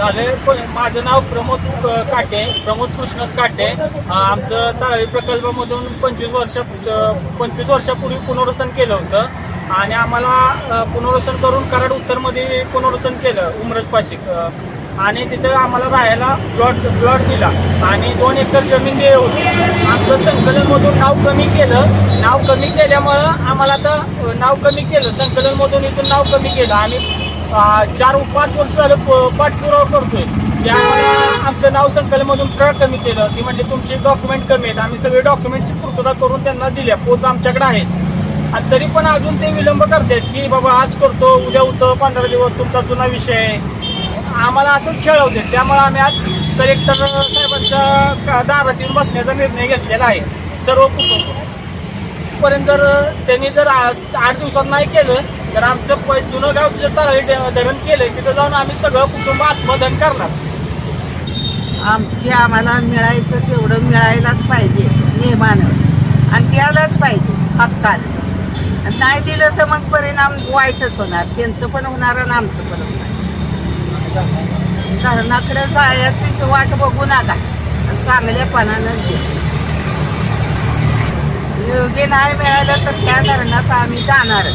झाले. माझं नाव प्रमोद काटे प्रमोद कृष्ण काटे. आमचं ताळी प्रकल्पामधून पंचवीस वर्षा पंचवीस वर्षापूर्वी पुनर्वसन केलं होतं. आणि आम्हाला पुनर्वसन करून कराड उत्तरमध्ये पुनर्वसन केलं उमरज पाशिक आणि तिथं आम्हाला राहायला प्लॉट प्लॉट दिला. आणि दोन एकर जमीन दिली होती. आमचं संकलनमधून नाव कमी केलं. नाव कमी केल्यामुळं आम्हाला आता नाव कमी केलं. संकलनमधून इथून नाव कमी केलं. आणि चार पाच वर्ष झालं प- पाठपुरावा करतोय. की आम्हाला आमचं नाव संकलनमधून का कमी केलं. ती म्हणजे तुमचे डॉक्युमेंट कमी आहेत. आम्ही सगळे डॉक्युमेंटची पूर्तता करून त्यांना दिल्या. पोच आमच्याकडे आहे आणि तरी पण अजून ते विलंब करतात की बाबा आज करतो. उद्या होतं पंधरा दिवस तुमचा जुना विषय आहे. आम्हाला असंच खेळवते त्यामुळे आम्ही आज कलेक्टर साहेबांच्या का- दारात येऊन बसण्याचा निर्णय घेतलेला आहे. सर्व कुटुंब. पर्यंत जर त्यांनी जर आठ दिवसात नाही केलं तर आमचं प- जुनं गाव जे तराई धरण केलं तिथं जाऊन आम्ही सगळं कुटुंब आत्मधन करणार. आमची आम्हाला मिळायचं तेवढं मिळायलाच पाहिजे नियमानं आणि द्यायलाच पाहिजे हक्काने. नाही दिलं तर मग परिणाम वाईटच होणार. त्यांचं पण होणार आणि आमचं पण होणार. धरणाकडे जायची वाट बघू नका. आणि चांगल्यापणानं दे योग्य नाही मिळालं तर त्या धरणात आम्ही जाणार.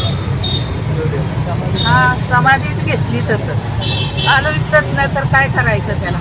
हा समाधीच घेतली तरच. आलोच तर नाही तर काय करायचं त्याला?